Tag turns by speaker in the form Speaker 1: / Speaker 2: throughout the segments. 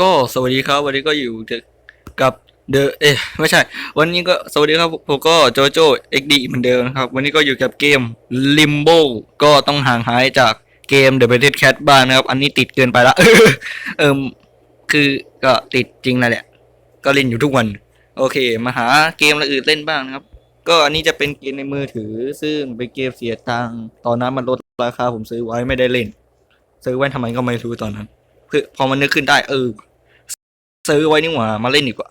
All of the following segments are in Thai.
Speaker 1: ก็สวัสดีครับ วันนี้ก็อยู่กับเดอะเอ๊ะไม่ใช่ วันนี้ก็สวัสดีครับผมก็โจโจเอ็กดีเหมือนเดิมนะครับ วันนี้ก็อยู่กับเกม Limbo ก็ต้องห่างหายจากเกม The b a t t l e Cat บ้างนะครับ อันนี้ติดเกินไปละเอิมคือก็ติดจริงนะแหละ ก็เล่นอยู่ทุกวัน โอเค มาหาเกมอะไรอื่นเล่นบ้างนะครับ ก็อันนี้จะเป็นเกมในมือถือ ซึ่งเป็นเกมเสียตังค์ตอนนั้นมันลดราคาผมซื้อไว้ไม่ได้เล่น ซื้อไว้ทำไมก็ไม่รู้ตอนนั้นคือพอมันนึกขึ้นได้เออ ซื้อไว้นี่หว่า มาเล่นดีกว่า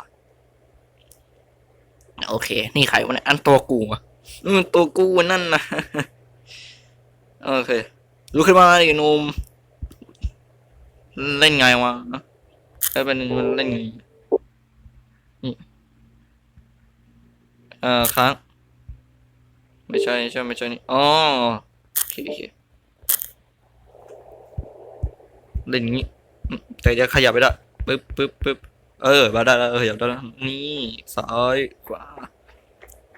Speaker 1: โอเค นี่ใครวะเนี่ยอันตัวกูอะอืมตัวกูนั่นนะโอเคลุกขึ้นมาดิหนุ่มเล่นไงวะแล้เป็นมันเล่นไงนี่เอ่อค้างไม่ใช่ไม่ใช่ไม่ใช่นี่อ๋อโอเคโอเคเล่นอย่างงี้อืมแต่จะขยับไปได้ ปึ๊บปึ๊บปึ๊บเออมาได้แล้วเออขยับได้แล้วนี่ซ้ายขวา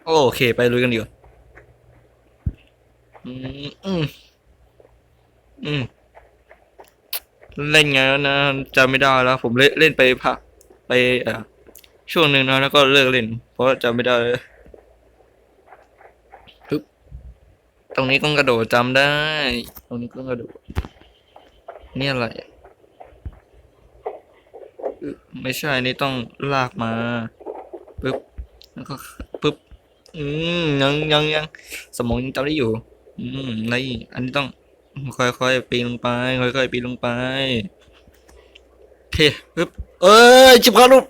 Speaker 1: โอเค ไปลุยกันดีกว่าอืมอืมอืมเล่นไงนะจำไม่ได้แล้ว ผมเล่นเล่นไปพักไปอ่อช่วงหนึ่งนะแล้วก็เลิกเล่น เพราะจำไม่ได้ปึ๊บตรงนี้ก็กระโดดจำได้ ตรงนี้ก็กระโดดนี่อะไร ไม่ใช่นี่ต้องลากมาปึ๊บแล้วก็ปึ๊บอืมยังยังยังสมองยังจำได้อยู่ อืมนี่อันนี้ต้องค่อยๆปีนลงไป ค่อยๆปีนลงไปโอเคปึ๊บเอ้ยจิบขาลูก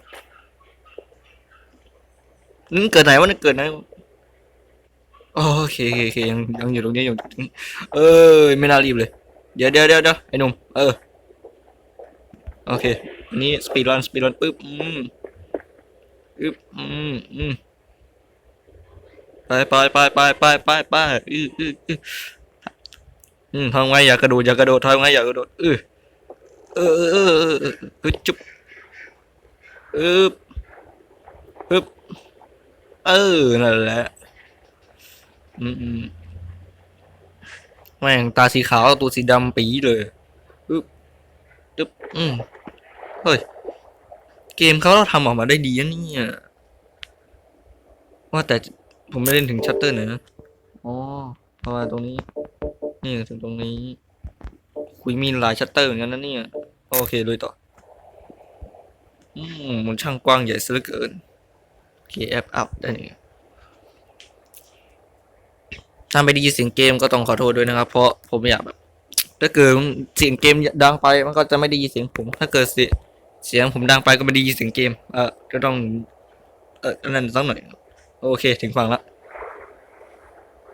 Speaker 1: นี่เกิดไหนวะนี่เกิดไหนโอเคโอเคอเคยังยังอยู่ตรงนี้อยู่ เอ้ยไม่น่ารีบเลย เดี๋ยวเดี๋ยวเดี๋ยวเดี๋ยวไอ้หนุ่มเออ โอเคอันนี้สปีดรันสปีดรันปึ๊บอืมปึ๊บอืมอืมไปไปไปไปไปไปไปอืออืออืออืมทำไงอย่ากระโดดอย่ากระโดดทำไงอย่ากระโดดอือเออเออเออเออเออเออจุ๊บอึบอึบเออนั่นแหละอืมอืมแม่งตาสีขาวตัวสีดำปีเลยอึบอึบอืม เฮ้ย เกมเขาทำออกมาได้ดีนะเนี่ย ว่าแต่ผมไม่เล่นถึงชัตเตอร์ไหนนะอ๋อเพราะว่าตรงนี้ นี่ถึงตรงนี้ คุยมีหลายชัตเตอร์เหมือนกันนะเนี่ย โอเคเลยต่อ อืมมันช่างกว้างใหญ่ซะเหลือเกินโอเคแอปอัพได้เนี่ยถ้าไม่ได้ยินเสียงเกมก็ต้องขอโทษด้วยนะครับ เพราะผมอยากแบบ ถ้าเกิดเสียงเกมดังไปมันก็จะไม่ได้ยินเสียงผม ถ้าเกิดเสีย เสียงผมดังไปก็ไม่ได้ยินเสียงเกม เออก็ต้อง เออนั่นสักหน่อย โอเค ถึงฝั่งละ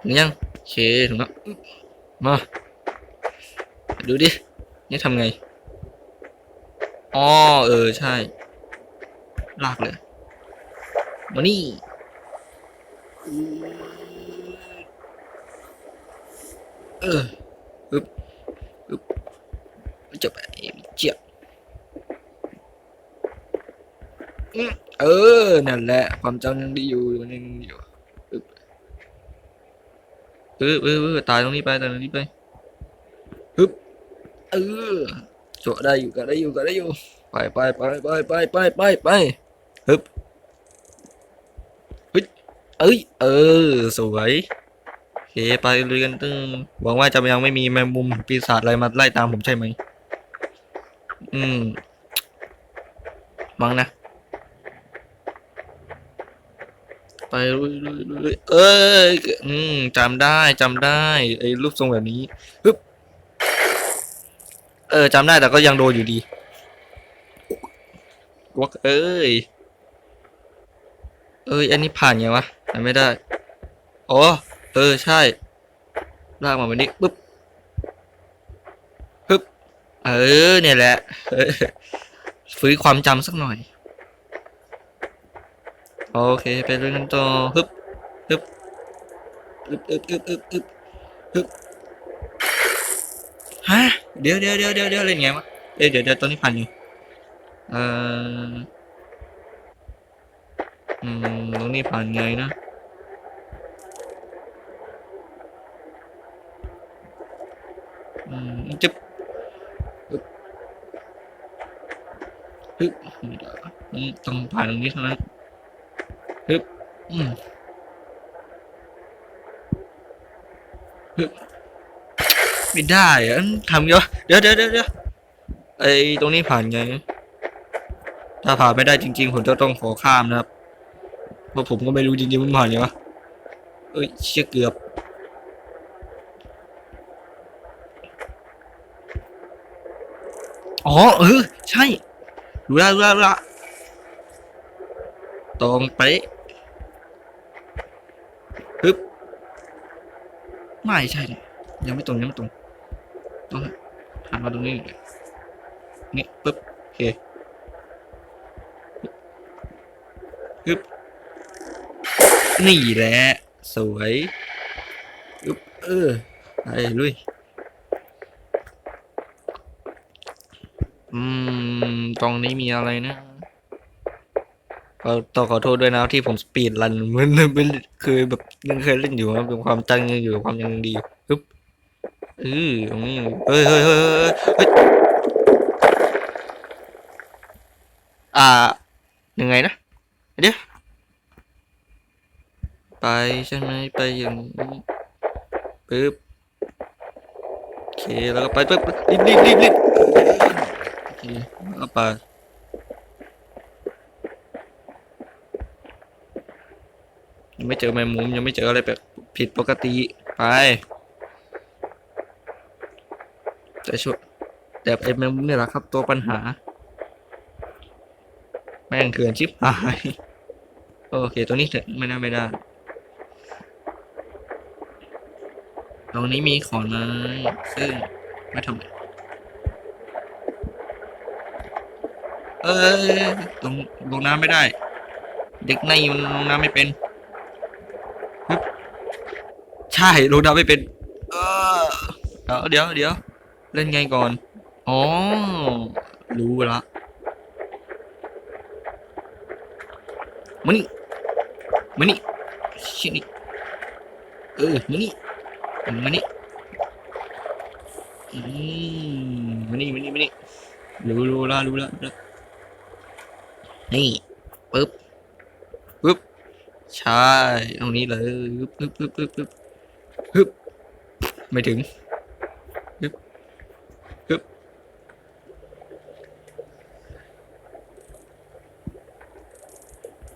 Speaker 1: ถึงยังโอเคถึงแล้วมา ดูดิ นี่ทำไง อ๋อ เออ ใช่ ลากเลย มานี่เอออึบอึบจะไปเจียบอืม เออ นั่นแหละ ความจำยังดีอยู่ยังดีอยู่อึบเออเออเออตายตรงนี้ไปตายตรงนี้ไปฮึบเออโจได้อยู่ก็ได้อยู่ก็ได้อยู่ ไปไปไปไปไปไปไปไปฮึบฮึบเอ้ย เออ สวยโอเคไปเรียนตึ้งหวังว่าจะยังไม่มีแมงมุมปีศาจอะไรมาไล่ตามผมใช่ไหม อืม มังนะ ไปเอ้ยอืมจำได้จำได้ ไอ้รูปทรงแบบนี้ฮึบเออจำได้แต่ก็ยังโดนอยู่ดีวักเอ้ย เอ้ย อันนี้ผ่านไงวะไม่ได้อ๋อเออ ใช่ ลากมาแบบนี้ปึ๊บปึ๊บ เออ เนี่ยแหละ ฟื้นความจำสักหน่อย โอเค ไปเรื่อยกันต่อฮึบฮึบฮึบฮึบฮึบฮึบฮึบฮึบฮะเดี๋ยวเดี๋ยวเดี๋ยวเดี๋ยวเดี๋ยวเล่นไงวะเอ้ยเดี๋ยวเดี๋ยวตัวนี้ผ่านอยู่เอ่ออืมตรงนี้ผ่านไงนะอืมจึ๊บฮึบฮึบต้องผ่านตรงนี้เท่านั้น ฮึบฮึบไม่ได้อะทำเยอะเดี๋ยวเดี๋ยวเดี๋ยวเดี๋ยวไอตรงนี้ผ่านไง ถ้าผ่านไม่ได้จริง ๆ ผมจะต้องขอข้ามนะครับ เพราะผมก็ไม่รู้จริงๆมันผ่านยังไงวะเอ้ยเชี่ยเกือบอ๋อเออใช่รู้ละรู้ละรู้ละตรงไป ปึ๊บไม่ใช่ดิยังไม่ตรงยังไม่ตรงต้องหันมาตรงนี้อีกนี่ปึ๊บโอเคปึ๊บนี่แหละสวยปึ๊บเออไปลุยอืมตรงนี้มีอะไรนะ ก็ต้องขอโทษด้วยนะที่ผมสปีดรันมันมันคือแบบยังเคยเล่นอยู่ครับเป็นความตั้งยังอยู่ความยังดีปึ๊บเออตรงนี้เฮ้ยเฮ้ยเฮ้ยเฮ้ยเฮ้ยอ่ายังไงนะเดี๋ยวไปใช่ไหมไปอย่างนี้ปึ๊บโอเคแล้วก็ไปปึ๊บรีบรีบรีบรีบโอเคแล้วก็ไป ยังไม่เจอแมงมุมยังไม่เจออะไรแบบผิดปกติไปแต่ช่วยแต่ไอ้แมงมุมเนี่ยแหละครับ ตัวปัญหา แม่งเถื่อนชิบหาย โอเค ตัวนี้เถอะไม่น่าไม่ได้ตรงนี้มีขอนไม้ซึ่งไม่ทำไรเอ้ยลงลงน้ำไม่ได้ เด็กในมันลงน้ำไม่เป็น ใช่ลงน้ำไม่เป็น เออเดี๋ยวเดี๋ยวเดี๋ยวเล่นไงก่อน อ๋อ รู้ละมานี่มานี่ชินี่เออมานี่มานี่อืมมานี่มานี่มานี่รู้รู้ละรู้ละรู้ละนี่ปึ๊บปึ๊บใช่ตรงนี้เลยปึ๊บปึ๊บปึ๊บปึ๊บ ปึ๊บไม่ถึงปึ๊บปึ๊บ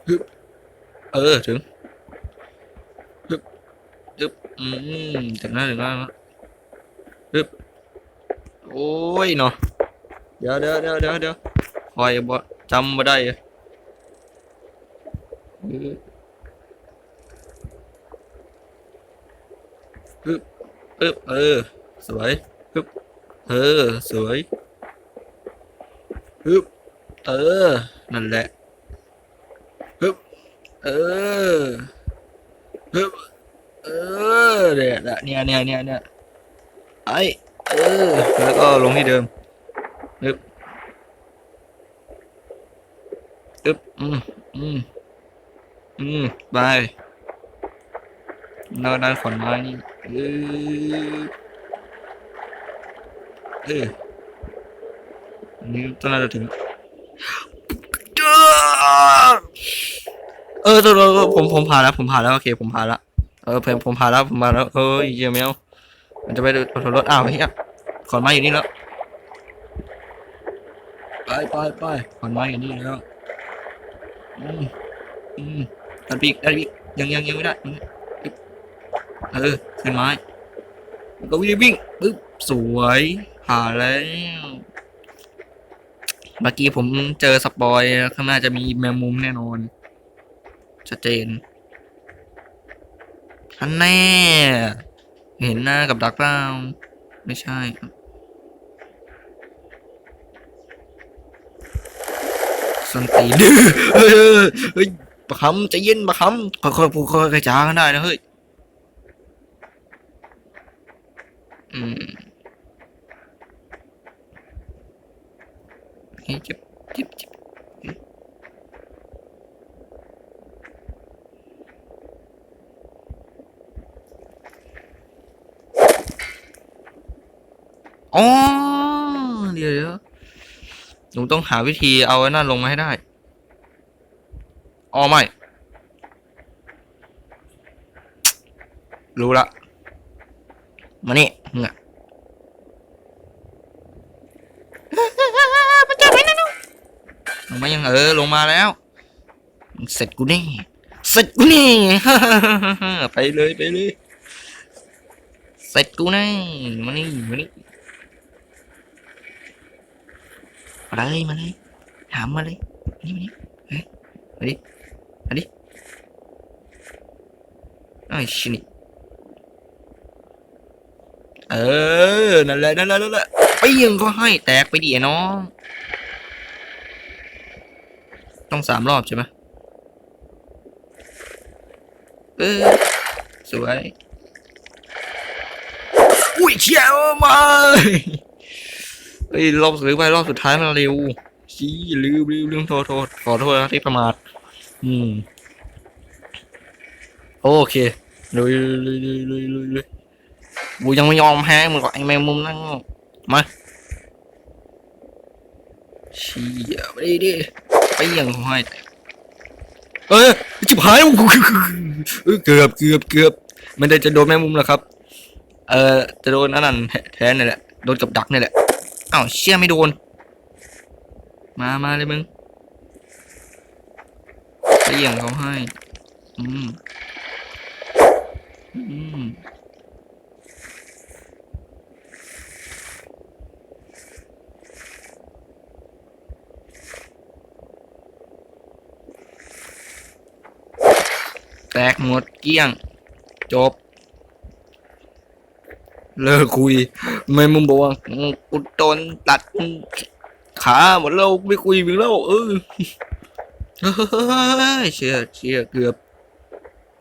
Speaker 1: ปึ๊บเออถึงปึ๊บอืมถึงแล้วถึงแล้วปึ๊บโอ้ยเนาะเดี๋ยวเดี๋ยวเดี๋ยวเดี๋ยวเดี๋ยวคอยบ่จำบ่ได้อะปึ๊บ ปึ๊บเออ สวยปึ๊บเออ สวยปึ๊บเออ นั่นแหละปึ๊บเออปึ๊บเออเนี่ยเนี่ยเนี่ยเนี่ยเนี่ยไอเออ แล้วก็ลงที่เดิมอึบอึบอืมอืมอืมไปแล้วด้านขอนไม้นี่ เออเออนนี้ต้องน่าจะถึงเออตัวผมผมผ่านแล้วผมผ่านแล้วโอเคผมผ่านแล้วเออผมผมผ่านแล้วผมผ่านแล้วเฮ้ยเยี่ยมแล้วมันจะไปดูรถอ้าวเฮียขอนไม้อยู่นี่แล้วไปไปไปขอนไม้อยู่นี่แล้วอืมอืมดันปีกดันปีกยังยังยังไม่ได้ยังไม่อึ๊บ เออ ขึ้นไม้แล้วก็วิ่งวิ่งปึ๊บสวยผ่านแล้วเมื่อกี้ผมเจอสปอยข้างหน้าจะมีแมงมุมแน่นอน ชัดเจนอันแน่ เห็นหน้ากับดักเปล่าไม่ใช่ครับสันตีนเฮ้ยเฮ้ยเฮ้ยประคำใจเย็นประคำค่อยๆพูดค่อยๆจ้ากันได้นะเฮ้ย อืมเฮ้ยจิบจิบจิบอ๋อเดี๋ยวเดี๋ยวหนูต้องหาวิธีเอาไอ้นั่นลงมาให้ได้ อ๋อไม่ รู้ละ มานี่มึงอะมันจะไปนั่นลงมายังเออลงมาแล้ว เสร็จกูแน่เสร็จกูแน่ไปเลยไปเลยเสร็จกูแน่มานี่มานี่มาเลยมาเลยถามมาเลยมานี่มานี่เฮ้ยมาดิมาดิไอ้ยชินี่ เออ นั่นแหละ นั่นแหละนั่นแหละไปยังก็ให้แตกไปดิไอ้น้อง ต้องสามรอบใช่ไหมเออ สวย อุ้ยเชี่ยมาเฮ้ย รอบสุดท้ายรอบสุดท้ายมาเร็วชี้ลืมลืมลืมโทษโทษขอโทษนะที่ประมาท อืม โอเคลุยลุยลุยลุยลุยลุย กูยังไม่ยอมแพ้มึงกับไอ้แมงมุมนั่งมาเชี่ยไปดิไปยังห้อยเอ้ยจิบหายเออเกือบเกือบเกือบไม่ได้จะโดนแมงมุมหรอกครับ เออจะโดนอันนั้นแทนนี่แหละโดนกับดักนี่แหละอ้าวเชี่ยไม่โดน มามาเลยมึงไปยี่ยงเขาให้ อืมอืม แตกหมดเกลี้ยง จบ เลิกคุย ไม่มึงบอกว่าอืมกูโดนตัดขาหมดแล้วไม่คุยมึงแล้วเออเฮ้ยเชี่ยเชี่ยเกือบ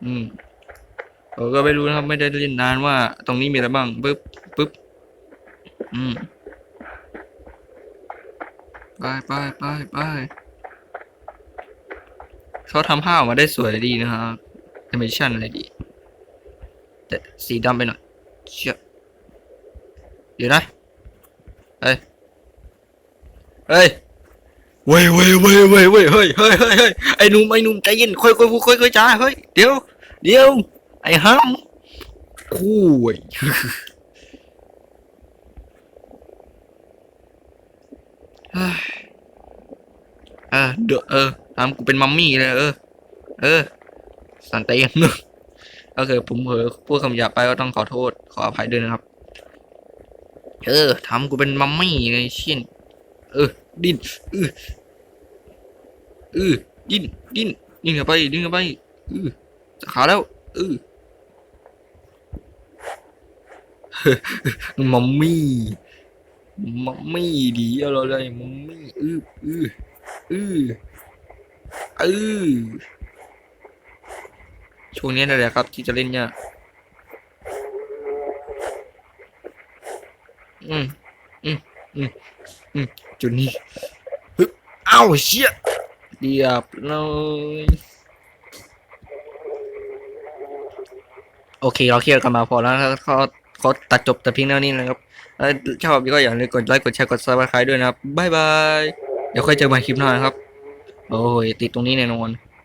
Speaker 1: อืมเราก็ไม่รู้นะครับไม่ได้เล่นนานว่า ตรงนี้มีอะไรบ้างปึ๊บปึ๊บอืมไปไปไปไปเขาทำห้าออกมาได้สวยดีนะครับ แอนิเมชันอะไรดี แต่สีดำไปหน่อยเชี่ยเดี๋ยวนะ เฮ้ย เฮ้ยเว้ยเว้ยเว้ยเว้ยเว้ยเฮ้ยเฮ้ยเฮ้ยเฮ้ยไอ้นุ่มไอ้นุ่มใจเย็นค่อยค่อยค่อยค่อยจ้าเฮ้ยเดี๋ยวเดี๋ยวไอ้ห้ามคู่เว้ยเออเดอเออทำกูเป็นมัมมี่เลยเออ เออ สันเตียนนึกโอเคผมเผลอพูดคำหยาบไปก็ต้องขอโทษ ขออภัยด้วยนะครับ เออทำกูเป็นมัมมี่ไงเช่นเออ ดิ้นเออเออดิ้นดิ้นดิ้นเข้าไปดิ้นเข้าไปเออจะขาแล้วเออมัมมี่มัมมี่ดีอะไรมัมมี่เออเออเออเออ ช่วงนี้นั่นแหละครับ ที่จะเล่นยากอืมอืมอืมอืมจุดนี้ฮึอ้าวเชี่ยเรียบร้อยโอเค เราเคลียร์กันมาพอแล้วนะครับเขาเขาตัดจบแต่เพียงเท่านี้นะครับถ้าชอบก็อย่าลืมกดไลค์กดแชร์กดซับสไครต์ด้วยนะครับบ๊ายบาย เดี๋ยวค่อยเจอกันคลิปหน้านะครับ โอ้ยติดตรงนี้แน่นอน